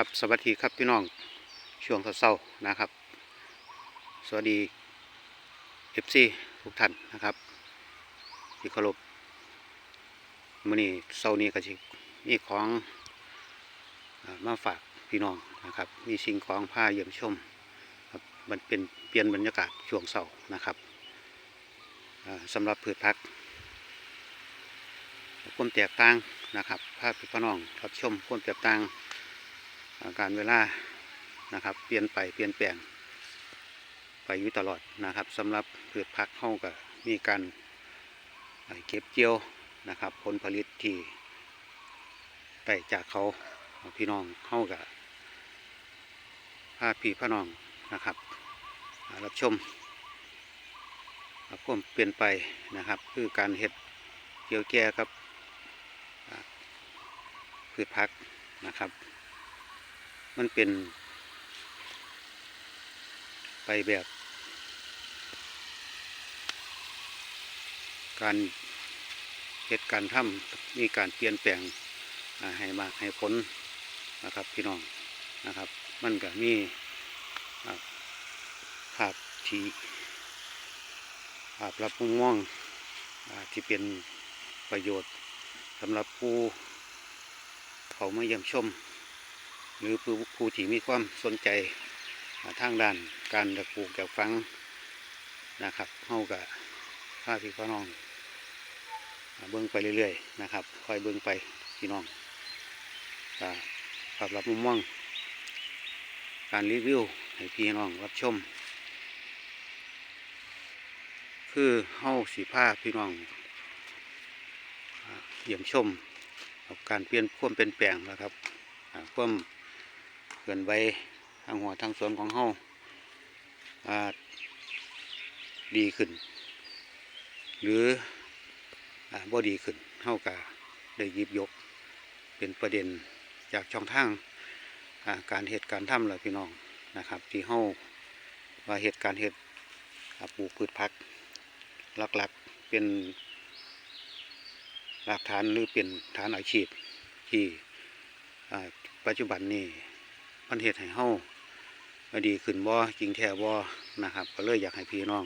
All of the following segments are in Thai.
ครับสวัสดีครับพี่น้องช่วงเศร้าๆนะครับ สวัสดีเอฟซีทุกท่านนะครับที่เคารพมื่อนี้เศร้านี้ก็จะมีของมาฝากพี่น้องนะครับ มีสิ่งของผ้าเยี่ยมชมครับมันเป็นเปลี่ยนบรรยากาศช่วงเศร้านะครับอ่าสำหรับพืชพักความแตกต่างนะครับภาพพี่น้องรับชมความแตกต่าง การเวลานะครับ เปลี่ยนไปเปลี่ยนแปลงไปอยู่ตลอดนะครับสำหรับพืชผักเข้ากับมีการเก็บเกี่ยวนะครับ ผลผลิตที่ได้จากเขาพี่น้องเข้ากับพาพี่พน้องนะครับ รับชมความเปลี่ยนไปนะครับ คือการเห็ดเกี่ยวแก่กับพืชผักนะครับ มันเป็น ไปแบบ การเหตุการณ์ทำมีการเปลี่ยนแปลงให้มากให้ผลนะครับพี่น้องนะครับ มันก็มีอ่าภาพที่ภาพรับมุมมองที่เป็นประโยชน์สำหรับผู้เขามาเยี่ยมชม หรือผู้ผู้ที่มีความสนใจทางด้านการดักปลูกแกบฟังนะครับเฮากับข้าพี่พ่อน้องเบิ้องไปเรื่อยๆนะครับคอยเบิ้องไปพี่น้องก็ภาพรับมุมมองการรีวิวให้พี่น้องรับชม คือเฮาสีผ้าพี่น้องเยี่ยมชมกับการเปลี่ยนความเป็นแปลงนะครับอ่าความ กินไปทางหัวทางสวนของเฮาดีขึ้น หรือบ่ดีขึ้นเฮากะได้ยิบยก เป็นประเด็นจากช่องทางาการเหตุการณ์ทำเลยพี่น้องนะครับ ที่เฮาว่าเหตุการณ์เหตุปลูกพืชพักหลักๆเป็นหลักฐานหรือเป็นฐานอาชีพที่ปัจจุบันนี้ มันเหตุให้เฮาดีขึ้นบ่จริงแท้บ่นะครับ ก็เลยอยากให้พี่น้อง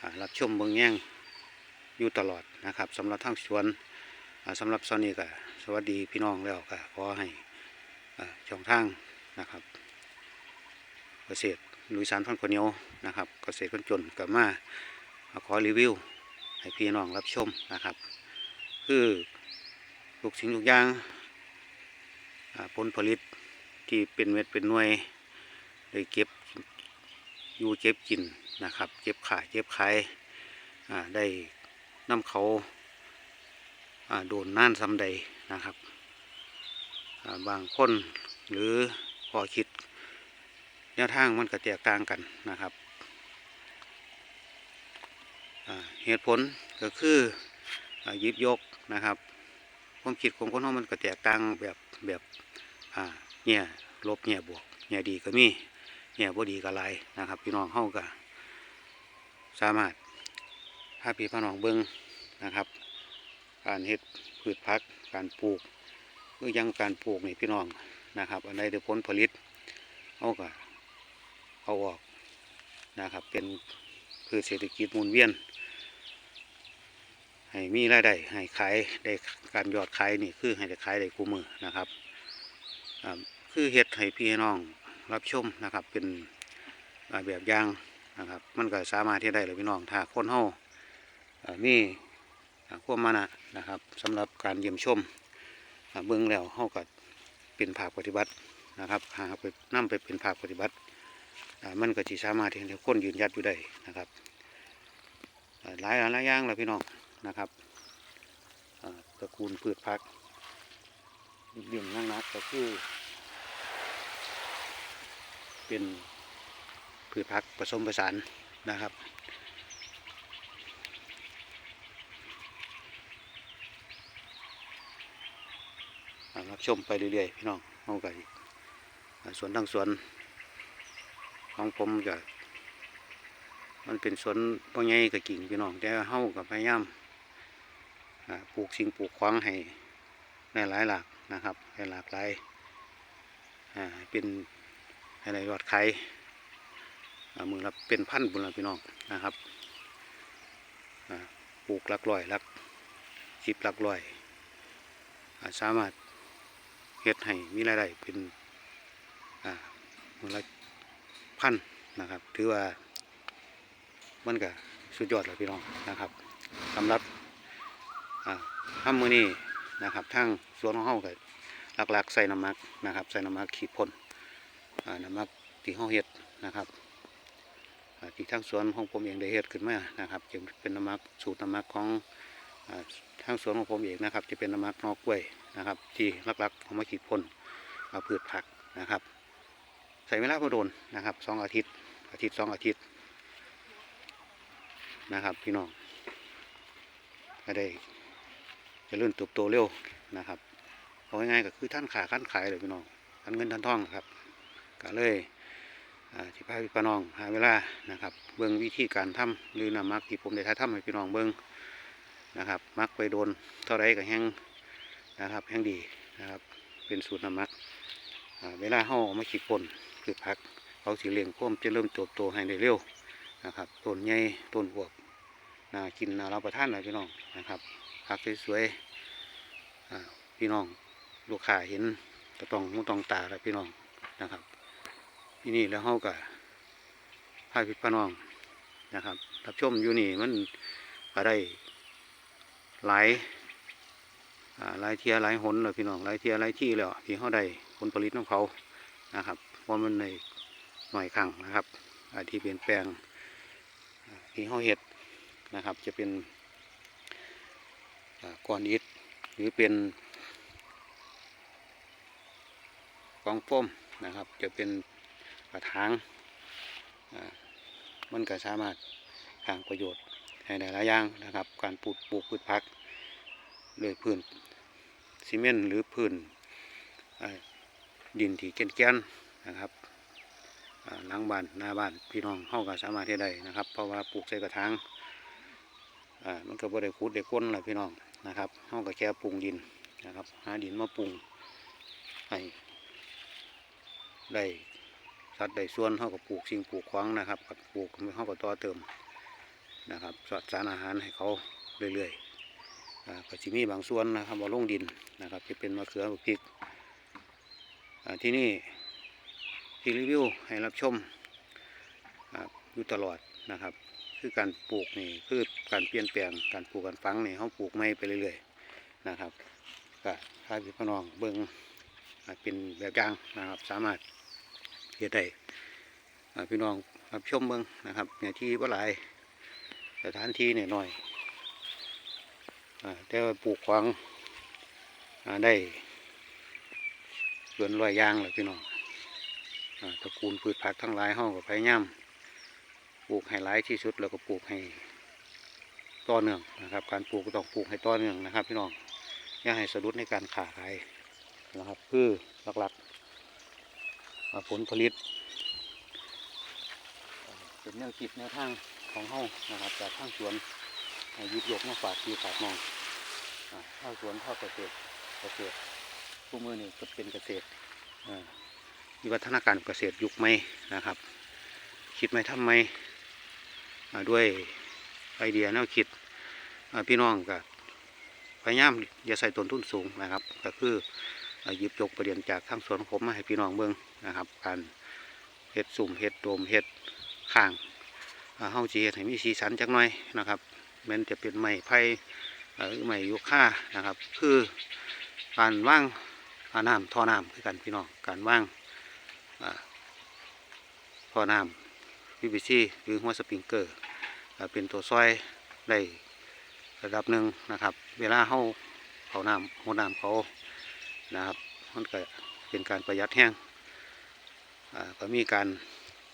อรับชมเบิ่งแย่งอยู่ตลอดนะครับสำหรับทางสวนอ่าสำหรับซอนนี้ก็สวัสดีพี่น้องแล้วก็ขอให้อ่าช่องทางนะครับ เกษตรลุยสารพันคนเนียวนะครับ เกษตรคนจนกับมาขอรีวิว ให้พี่น้องรับชมนะครับ คือทุกสิ่งทุกอย่างผลผลิต ที่เป็นเม็ดเป็นหน่วยได้เก็บอยู่เก็บกินนะครับ เก็บขายเก็บขายได้นำเขาโดนน่านซ้ำใดนะครับบางคนหรือพอคิดแนวทางมันก็แตกต่างกันนะครับเหตุผลก็คืออยิบยกนะครับความคิดของคนเรามันก็แตกต่างแบบแบบอ่า เนี่ยลบเนี่ยบวกเนี่ยดีก็มีเนี่ยบ่ดีก็หลายนะครับ พี่น้องเฮาก็สามารถพาพี่พี่น้องเบิ่งนะครับ การเฮ็ดพืชพักการปลูกคือยังการปลูกนี่พี่น้องนะครับอันใดได้ผลผลิตเฮาก็เอาออกนะครับ เป็นพืชเศรษฐกิจหมุนเวียนให้มีรายได้ให้ขายได้การยอดขายนี่คือให้ได้ขายได้คู่มือนะครับ คือเฮ็ดให้พี่น้องรับชมนะครับเป็นอ่าแบบอย่างนะครับ มันก็สามารถที่ได้เลยพี่น้องถ้าคนเฮาอ่ามีอ่าควมานะนะครับสำหรับการเยี่ยมชมเบื้องแล้วเฮาก็เป็นภาคปฏิบัตินะครับหาไปนํไปเป็นภาคปฏิบัติมันก็สิสามารถที่ให้คนยืนยัดอยู่ได้นะครับหลายหลายอย่างแหละพี่น้องนะครับตระกูลพืชพักเรื่องนักนักก็คือ เป็นพืชพักผสมผสานนะครับ รับชมไปเรื่อยๆพี่น้องเอาไก่สวนทั้งสวนของผมจะมันเป็นสวนพ่อใหญ่กับกิ่งพี่น้องแต่เฮากับพยายามปลูกสิ่งปลูกขวางให้ในหลายหลากนะครับให้หลากหลายเป็น อะไรยอดขายอ่มือละเป็นพันบุญละพี่น้องนะครับปลูกลักร้อยลักสิบลักร้อยสามารถเฮ็ดให้มีรายได้เป็นมือละพันนะครับ ถือว่ามันก็สุดยอดเลยพี่น้องนะครับสำหรับอ่าทำมือนี้นะครับทั้งสวนของเฮาก็หลักๆใส่น้ำมักนะครับ ใส่น้ำมักขีดพ่น น้ำมักที่เฮาเฮ็ดนะครับที่ทั้งสวนของผมเองได้เฮ็ดขึ้นมานะครับจะเป็นน้ำมักสูตรน้ำมักของอ่าทางสวนของผมเองนะครับ จะเป็นน้ำมักนอกกล้วยนะครับ ที่หลักๆเอามาขีดพ่นเอาพืชผักนะครับ ใส่เวลาพอโดนนะครับสองอาทิตย์ อาทิตย์สองอาทิตย์นะครับพี่น้องก็ได้จะเริ่มเติบโตเร็วนะครับเอาง่ายๆก็คือท่านขาขั้นขายเลยพี่น้องท่านเงินท่านทองนะครับ ก็เลยอ่าที่พาพี่น้องหาเวลานะครับ เบื้องวิธีการทำหรือนำมักที่ผมได้ถ่าทำให้พี่น้องเบื้องนะครับ มักไปโดนเท่าไรก็แห้งนะครับแห้งดีนะครับ เป็นสูตรนำมักเวลาห่อามาขีดปนคือพักเขาสีเหลี้ยงพ่มจะเริ่มเติบโตให้ได้เร็วนะครับต้นใหญ่ต้นบวบน่ากินน่ารับประทานเลยพี่น้องนะครับพักสวยๆพี่น้องลูกค้าเห็นก็ต้องหูต้องตาแล้วพี่น้องนะครับ ที่นี่แล้วเขาก็พาพี่พี่น้องนะครับรับชมอยู่นี่มันก็ได้หลายหลายเทียหลายหนเลยพี่น้องหลายเทียหลายที่แล้วที่เขาได้ผลผลิตของเขานะครับเพราะมันในหน่อยครั้งนะครับอาที่เปลี่ยนแปลงที่เขาเห็ดนะครับ จะเป็นก้อนอิฐหรือเป็นกองโฟมนะครับ จะเป็น ระถางมันก็สามารถหางประโยชน์ให้ได้หลายอย่างนะครับ การปลูกปลูกพืชผักเลยพื้นซีเมนต์หรือพื้นดินที่แก่นๆนะครับหลังบ้านหน้าบ้านพี่น้องเฮาก็สามารถเฮ็ดได้นะครับ เพราะว่าปลูกใส่กระถางมันก็บ่ได้ขุดได้ก้นละพี่น้องนะครับเฮาก็แค่ปรุงดินนะครับ หาดินมาปรุงให้ได้ สัดได้ส่วนเฮาก็ปลูกสิ่งปลูกขวางนะครับกปลูกเฮาก็ต่อเติมนะครับสอดสารอาหารให้เขาเรื่อยๆอ่าก็จะมีบางส่วนนะครับว่าลงดินนะครับจะเป็นมะเขือพริกที่นี่ที่รีวิวให้รับชมอยู่ตลอดนะครับ คือการปลูกนี่คือการเปลี่ยนแปลงการปลูกการฝังนี่เขาปลูกไม่ไปเรื่อยๆนะครับก็ถ้าพี่พน้องเบิ้งอ่าเป็นแบบอย่างนะครับสามารถ เฮ็ดได้อ่พี่น้องรับชมเบิ้งนะครับเนี่ยที่ว่าหลายสถานที่เนี่ยหน้อยอแต่ว่าปลูกขวางได้เกินร้อยยางเลยพี่น้องอตระกูลพืชผักทั้งหลายห้องก็พยายามปลูกให้หลายที่สุดแล้วก็ปลูกให้ต่อเนื่องนะครับ การปลูกก็ต้องปลูกให้ต่อเนื่องนะครับ พี่น้องอย่าให้สะดุดในการขาขายนะครับ คือหลักๆ ผลผลิต เป็นแนวคิดแนวทางของเฮานะครับจากทางสวนหยิบยกมาฝากพี่ฝากน้องข้าวสวนข้าวเกษตรเกษตรผู้มือนี่ก็เป็นเกษตรอ่าวิวัฒนาการเกษตรยุคใหม่นะครับ คิดไหมทำไหมด้วยไอเดียแนวคิดพี่น้องก็พยายามอย่าใส่ต้นทุนสูงนะครับ ก็คือ หยิบยกประเด็นจากทางสวนของผมมาให้พี่น้องเบิ่งนะครับ การเห็ดสุ่มเห็ดโดมเห็ดข้างเฮาจีเฮ็ดให้มีสีสันจักหน่อยนะครับแมันจะเป็นไม้ไผ่หรือไม้ยุค่านะครับ คือการว่างอาน้ำท่อน้ำคือกันพี่น้องการว่างอ่าท่อน้ำ PVC หรือหัวสปริงเกอร์เป็นตัวซอยได้ระดับหนึ่งนะครับ เวลาเข้าเขาน้ำหัวน้ำเขา นะครับมันก็เป็นการประหยัดแห้งอ่าก็มีการ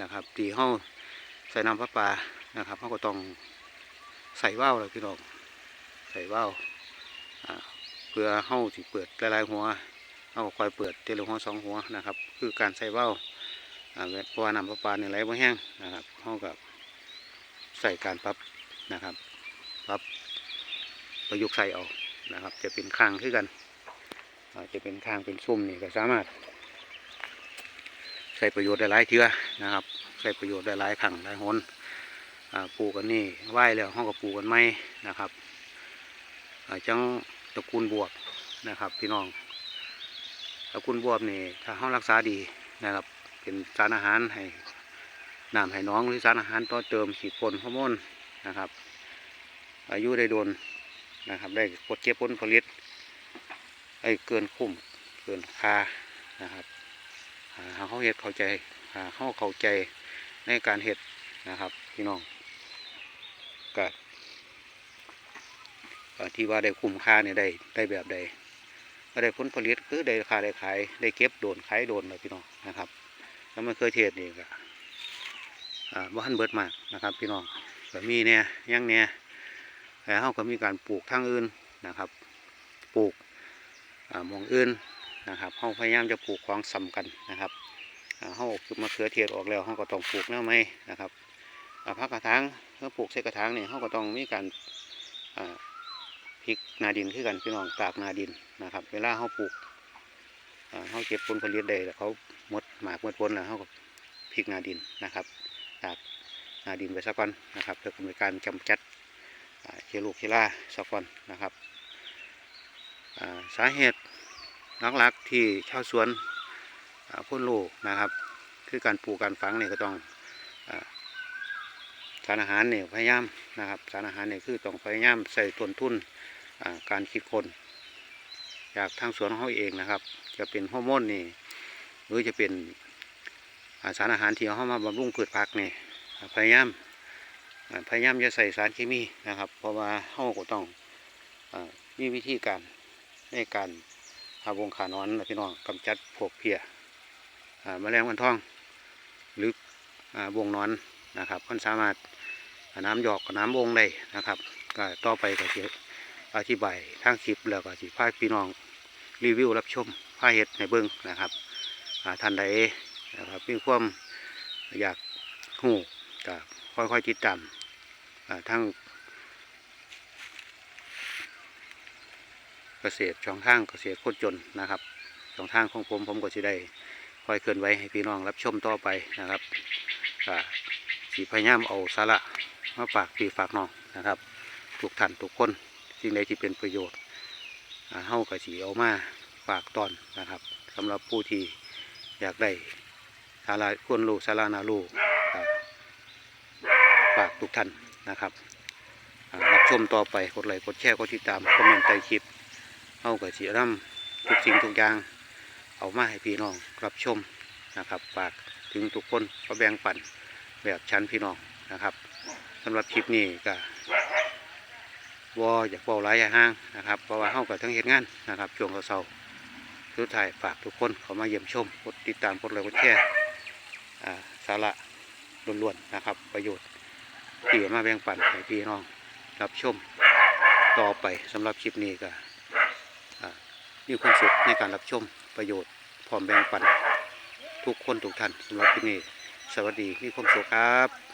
นะครับตีเข้าใส่น้ำประปานะครับเขาก็ต้องใส่ว่าวเลยพี่น้องใส่ว่าวอ่าเพื่อเฮาสิเปิดหลายๆหัวเฮาคอยเปิดเทลหัวสองหัวนะครับ คือการใส่ว่าวอ่าเพราะว่าน้ำประปาเนี่ยไหลบ่แห้งนะครับเฮากับใส่การปรับนะครับปรับประยุกต์ใส่เอานะครับ จะเป็นคางคือกัน อาจจะเป็นคางเป็นซุ่มนี่ก็สามารถ ใช้ประโยชน์ได้หลายเทือนะครับ ใช้ประโยชน์ได้หลายครั้งหลายหน่ปลูกกันนี่ไหวแล้วห้องกับปลูกกันไม่นะครับจังตระกูลบวบนะครับ พี่น้องตระกูลบวบนี่ถ้าห้องรักษาดีนะครับ เป็นสารอาหารให้น้ำให้น้องหรือสารอาหารต่อเติมฉีดพ่นฮอร์โมนนะครับ อายุได้โดนนะครับ ได้ผลเก็บผลผลิต ไอ้เกินคุ้มเกินค่านะครับหาเขาเห็ดเข้าใจหาเขาเข้าใจในการเห็ดนะครับพี่น้องก็ที่ว่าได้คุ้มค่าเนี่ยได้ได้แบบใดก็ได้ผลผลิตคือได้ราคาได้ขายได้เก็บโดนขายโดนเลยพี่น้องนะครับ แล้วมันเคยเทศนี่ก็อ่าบ้านเบิดมากนะครับ พี่น้องก็มีเนี่ยยังเนี่ยแต่เขาก็มีการปลูกทางอื่นนะครับ ปลูก มองอื่นนะครับเขาพยายามจะปลูกของซ้ำกันนะครับเขาคือมะเขือเทศออกแล้วเขาก็ต้องปลูกแนวไม้นะครับพักกระถางเมื่อปลูกใส่กระถางเนี่ยเขาก็ต้องมีการพลิกนาดินขึ้นกันพี่น้องตากนาดินนะครับ เวลาเขาปลูกเขาเก็บผลผลิตได้แล้วเขาหมดหมากหมดผลแล้วเขาก็พลิกนาดินนะครับตากนาดินไปสักก่อนนะครับ เพื่อกำการกำจัดอ่าเคลูกเคล่าสะกอนนะครับ สาเหตุหลักๆที่ชาวสวนพ่นลูกนะครับ คือการปลูกการฝังเนี่ยก็ต้องอสารอาหารเนี่ยพยายามนะครับสารอาหารเนี่ยคือต้องพยายามใส่ต้นทุนการคิดคนจากทางสวนเขาเองนะครับ จะเป็นฮอร์โมนนี่หรือจะเป็นาสารอาหารที่เอาเข้ามาบำรุงพืชผักเนี่ยพยายามพยายามจะใส่สารเคมีนะครับ เพราะว่าเฮาก็ต้องอมีวิธีการ ในการหาวงขานอนนะพี่น้องกำจัดพวกเพียแมลงวันทอง หรือวงนอนนะครับมันสามารถน้ำหยอกกับน้ำวงได้นะครับก็ต่อไปก็จะอธิบายทางคลิปแล้วก็สิพาพี่น้องรีวิวรับชมพาเห็ดในเบิ้องนะครับท่านใดนะครับมีความอยากหูก็ค่อยๆติดตามทั้ง เกษตรช่องทางเกษตรโคตรจนนะครับช่องทางของผมผมก็จะได้คอยเคลื่อนไหวให้พี่น้องรับชมต่อไปนะครับสีพยายามเอาสาระมาฝากพี่ฝากน้องนะครับทุกท่านทุกคนสิ่งใดที่เป็นประโยชน์เฮาก็สีเอามาฝากตอนนะครับสำหรับผู้ที่อยากได้สาระควรรู้สาระนารู้ครับฝากทุกท่านนะครับรับชมต่อไปกดไลค์กดแชร์กดติดตามคอมเมนต์ใต้คลิป เอากับสีร่ำทุกสิ่งทุกอย่าง เอามาให้พี่น้องรับชมนะครับฝากถึงทุกคนก็แบ่งปันแบบชั้นพี่น้องนะครับสำหรับคลิปนี้ก็วออยากเบาหลายอย่าห้างนะครับเพราะว่าเฮากับทั้งเหตุงานนะครับช่วงเสาร์สุดท้ายฝากทุกคนเขามาเยี่ยมชมกดติดตามกดไลค์กดแชร์สาระล้วนๆนะครับ ประโยชน์ที่มาแบ่งปันให้พี่น้องรับชมต่อไปสำหรับคลิปนี้ก็ มีความสุขในการรับชมประโยชน์พร้อมแบ่งปัน ทุกคนทุกท่านสำหรับที่นี่สวัสดีมีความสุขครับ